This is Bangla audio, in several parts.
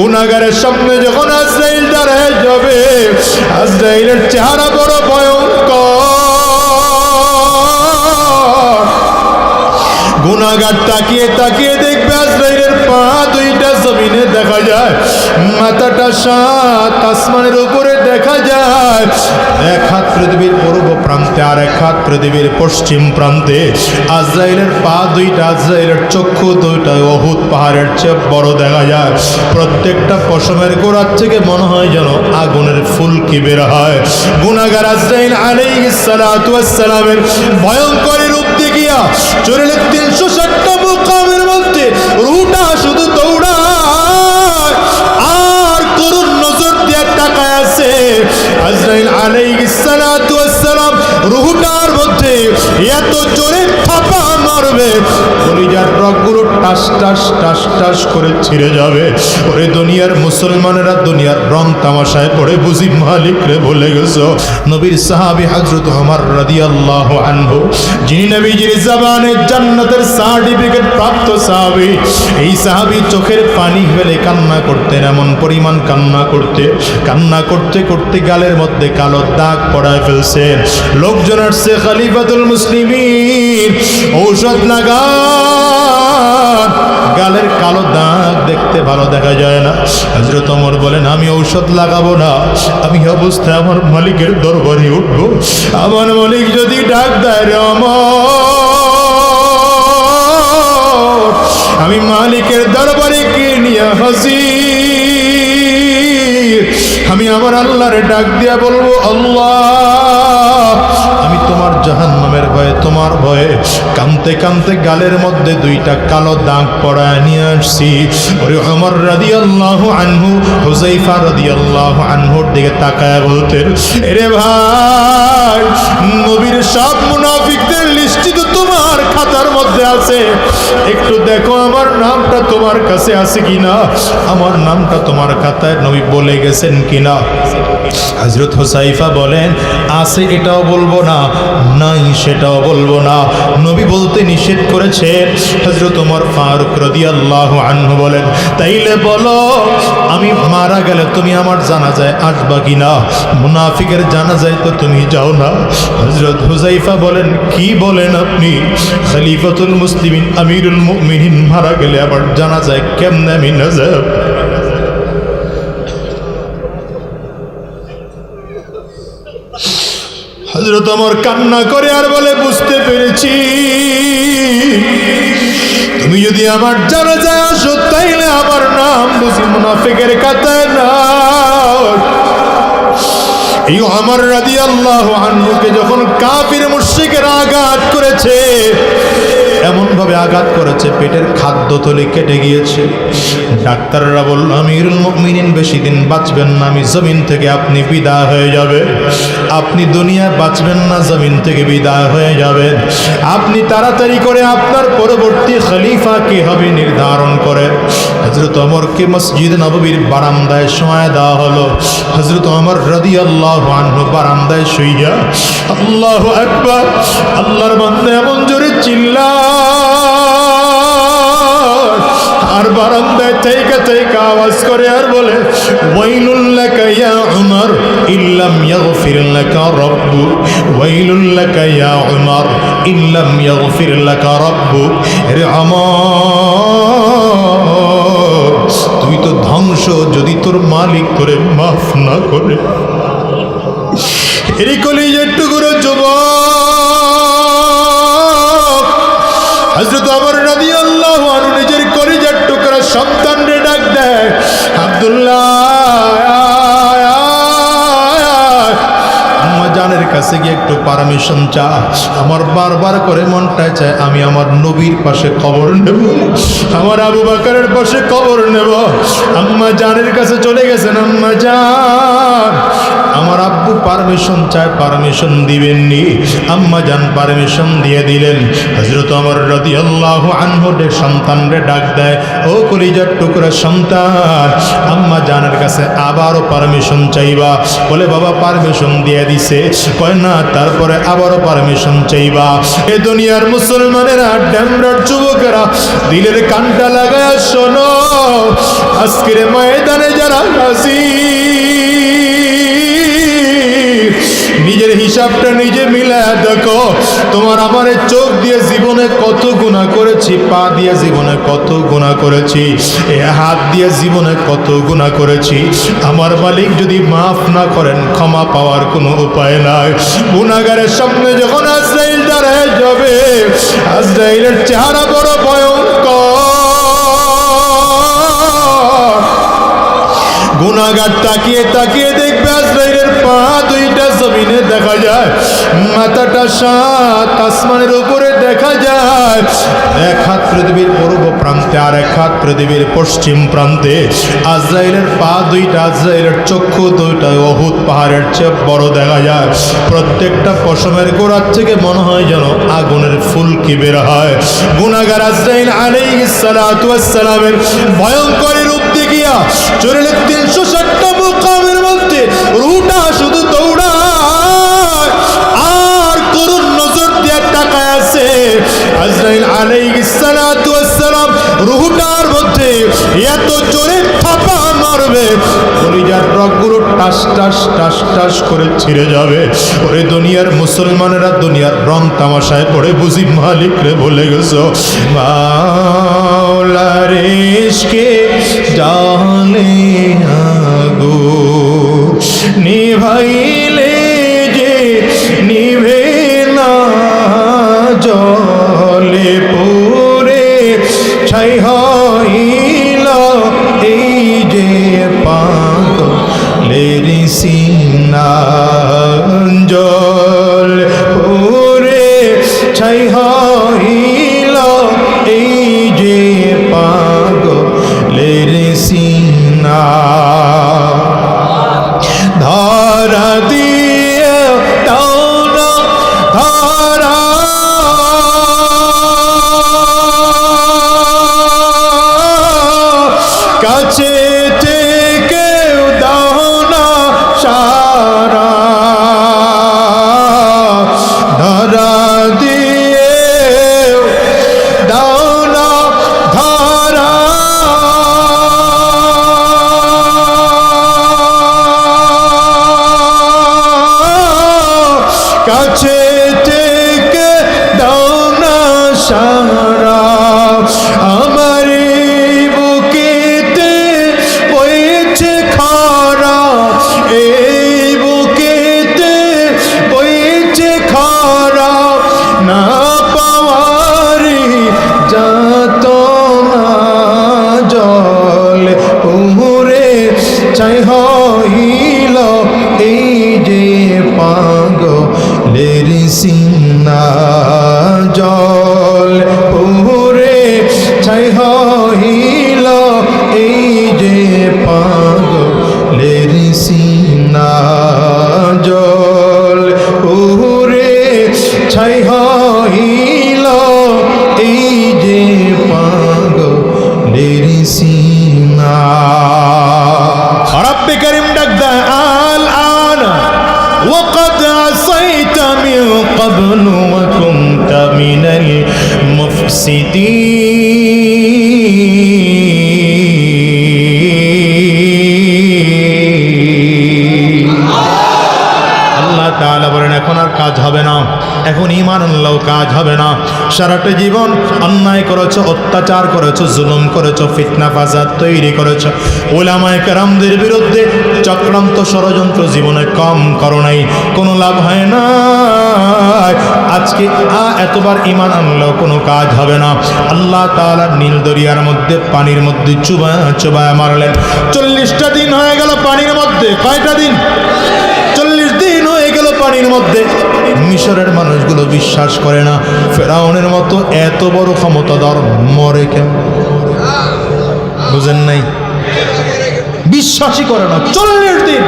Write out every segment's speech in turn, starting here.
গুনাগারের সামনে যখন আজরাইল দাঁড়ায় যাবে, আজরাইলের চেহারা বড় ভয়ঙ্কর। গুনাগার তাকিয়ে তাকিয়ে দেখবে আজরাইলের পা দুইটা জমিনে দেখা যায়, মাথাটা সাত, আসমানের উপরে দেখা যায়। এক হাত পৃথিবীর পূর্ব প্রান্তে আর এক হাত পৃথিবীর পশ্চিম প্রান্তে। আজরাইলের পা দুইটা, আজরাইলের চক্ষু দুইটা, অহুত পাহাড়ের চেয়ে বড় দেখা যায়। প্রত্যেকটা পশমের গোড়ার থেকে মনে হয় যেন আগুনের ফুলকি বের হয়। গুনাগার আজরাইল ওয়াস সালামের ভয়ঙ্কর টাস টাস করে ছিঁড়ে যাবে। ওরে দুনিয়ার মুসলমানেরা দুনিয়ার রং তামাশায় পড়ে, বুঝি মালিক রে বলে গেছো। নবীর সাহাবী হযরত ওমর রাদিয়াল্লাহু আনহু, যিনি নবীজির জবানে জান্নাতের সার্টিফিকেট প্রাপ্ত সাহাবী, এই সাহাবী চোখের পানি ফেলে কান্না করতেন, এমন পরিমাণ কান্না করতে কান্না করতে করতে গালের মধ্যে কালো দাগ পড়ায় ফেলছেন। লোকজন আসছে, খলিফাতুল মুসলিমিন, ঔষধ লাগান গালের কালো দাগ দেখতে ভালো দেখা যায় না। হজরত অমর বলেন, আমি ঔষধ লাগাবো না। আমি অবস্থায় আমার মালিকের দরবারে উঠবো। আমার মালিক যদি ডাক দেয় আমি মালিকের দরবারে কে নিয়ে হাজির। আমি আমার আল্লাহর ডাক দিয়া বলব কানতে কানতে গালের মধ্যে দুইটা কালো দাগ পড়ায় নিয়ে আসছি। ওরে অমর রাদি আল্লাহ আনহু হুজাইফা রাদি আল্লাহ আনহুর দিকে তাকায় বলতেন, এরে ভাই, নবীর সব মুনাফিকদের লিস্টি তো তোমার খাতার মধ্যে আছে। একটু দেখো আমার নামটা তোমার কাছে আছে কিনা। আমার নামটা তোমার খাতায় নবী বলে গেছেন কিনা? হজরত হোসাইফা বলেন, আছে এটাও বলব না, নাই সেটাও বলব না। নবী বলতে নিষেধ করেছেন। হজরত ওমর ফারুক রদি আল্লাহ আনহু বলেন, তাইলে বলো, আমি মারা গেলে তুমি আমার জানা জানাজায় আসবা কিনা? মুনাফিকের জানাজায় তো তুমি যাও না। হজরত হুজাইফা বলেন, কি বলেন আপনি? খলিফাতুল মুসলিমিন, আমিরুল মুমিনিন মারা গেলে আবার জানাজায় কেমনে আমি না হজরত আমার কান্না করে আর বলে, বুঝতে পেরেছি। তুমি যদি আমার জানা যায় আসো, তাইলে আমার নাম বুঝি মুনাফিকের কাতায় না এই আমার রাদি আল্লাহ আনহুকে যখন কাপির মুর্শিকের আঘাত করেছে এমন ভাবে আঘাত করেছে, পেটের খাদ্য থলি কেটে গিয়েছে। ডাক্তাররা বলল, আমিরুল মুমিনিন, বেশি দিন বাঁচবেন না, আমি জমিন থেকে আপনি বিদায় হয়ে যাবে আপনি দুনিয়ায় বাঁচবেন না, জমিন থেকে বিদায় হয়ে যাবেন। আপনি তাড়াতাড়ি করে আপনার পরবর্তী খলিফা কি হবে নির্ধারণ করে হজরত অমরকে মসজিদ নববীর বারান্দায় সময় দেওয়া হলো। হজরত অমর রদি আল্লাহ বারান্দায় শুইয়া, আল্লাহ একবার আল্লাহর বান্দা এমন জোরে চিল্লা আর বারান্দায় থেকে থেকে আওয়াজ করে আর বলে ওয়াইলুল্লাকা ইয়া উমর, ইল্লাম ইয়াগফির লাকা রাব্বু ওয়াইলুল্লাকা ইয়া উমর, ইল্লাম ইয়াগফির লাকা রাব্বু রে আমার, তুই তো ধ্বংস, যদি তোর মালিক করে, মাফ না করে। এরি কলিজের টুকরো যুবক। হজরত আমার নদী আল্লাহ নিজের কলিজার টুকরা সন্তান ডাক দেয়, আব্দুল্লাহ জানের কাছে গিয়ে একটু পারমিশন চা আমার বারবার করে মনটায় চায় আমি আমার নবীর পাশে খবর নেব। আমার আবু বাকারের পাশে খবর নেব। আম্মা জানের কাছে চলে গেছেন, আম্মা জান আমার আব্বু পারমিশন চায় পারমিশন দিবেননি। আম্মা যান পারমিশন দিয়ে দিলেন। হজরত আমার রদি আল্লাহ আনহরে সন্তানরে ডাক দেয়, ও কলিজার টুকরা সন্তান, আম্মা জানের কাছে আবারও পারমিশন চাইবা? বলে, বাবা পারমিশন দিয়ে দিছে। কয়, না, তারপরে আবারও পারমিশন চাইবা। এ দুনিয়ার মুসলমানেরা ড্যামরার যুবকেরা, দিলের কানটা লাগায়, শোনো, আজকের ময়দানে যারা হাসির নিজের হিসাবটা নিজে মিলায় দেখো। তোমার আমার চোখ দিয়ে জীবনে কত গুণা করেছি, পা দিয়ে জীবনে কত গুণা করেছি, এ হাত দিয়ে জীবনে কত গুণা করেছি। আমার মালিক যদি মাফ না করেন, ক্ষমা পাওয়ার কোনো উপায় নাই। গুণাগারের সামনে যখন আজরাইল দাঁড়ায় যাবে, আজরাইলের চেহারা বড় ভয়ঙ্কর। গুনাগার তাকিয়ে তাকিয়ে দেখবে দেখা যায়। মাথাটা সাত, আসমানের উপরে দেখা যায়। এক হাত পৃথিবীর পূর্ব প্রান্তে আর এক হাত পৃথিবীর পশ্চিম প্রান্তে। আজরাইলের পা দুইটা, আজরাইলের চক্ষু দুইটা, অহুত পাহাড়ের চেয়ে বড় দেখা যায়। প্রত্যেকটা পশমের গোড়ার থেকে মনে হয় যেন আগুনের ফুলকি বের হয়। গুনাগার আজরাইল ওয়াস সালামের ভয়ঙ্কর রূপ দেখিয়া চরিলের তিনশো ষাটটা রগগুলো টাস টাস টাস টাস করে ছিঁড়ে যাবে। ওরে দুনিয়ার মুসলমানেরা দুনিয়ার রং তামাশায় পড়ে, বুঝি মালিক রে বলে গেছো। মাওলার ইশকে জালে আগো নিভাইলে যে নিভে না জলে পুরে, ছাই হইল পাগলের ওরে ছাই হইল এই যে পাগলের সিনা। ধরা হইল এই যে পাগলের সিনা المفسدين এখন ইমান আনলেও কাজ হবে না। সারাটা জীবন অন্যায় করেছ, অত্যাচার করেছ, জুলুম করেছ, ফিতনা, ফাসাদ তৈরি করেছ। ওলামায় কারামদের বিরুদ্ধে চক্রান্ত ষড়যন্ত্র জীবনে কম করো নাই, কোনো লাভ হয় না। আজকে আ এতবার ইমান আনলেও কোনো কাজ হবে না। আল্লাহ তাআলা নীল দরিয়ার মধ্যে, পানির মধ্যে চুবা চুবায় মারলেন। চল্লিশটা দিন হয়ে গেল পানির মধ্যে, কয়টা দিন? চল্লিশ দিন হয়ে গেল পানির মধ্যে। মিশরের মানুষগুলো বিশ্বাস করে না। ফেরাউনের মতো এত বড় ক্ষমতাধর মরে কেমন বুঝেন নাই? বিশ্বাসই করে না। চল্লিশ দিন।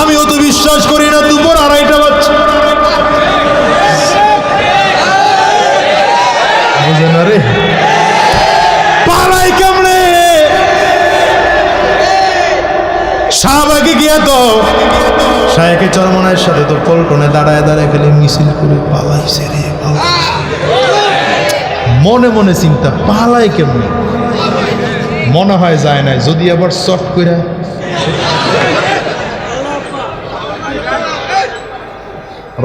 আমিও তো বিশ্বাস করি না, দুপুর আড়াইটা বাচ্চা বুঝে না রে? পাড়াই কেমনে? শাহবাগে গিয়া তো শাহকে চরমনায়ের সাথে তো পল্টনে দাঁড়ায় দাঁড়ায় গেলে মিছিল করে পালাইছে রে পালাইছে মনে মনে চিন্তা, পালাই কেমন? মনে হয় যায় নাই, যদি আবার চট করে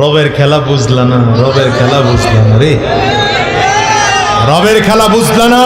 রবের খেলা বুঝলা না, রবের খেলা বুঝলা না রে। রবের খেলা বুঝলা না।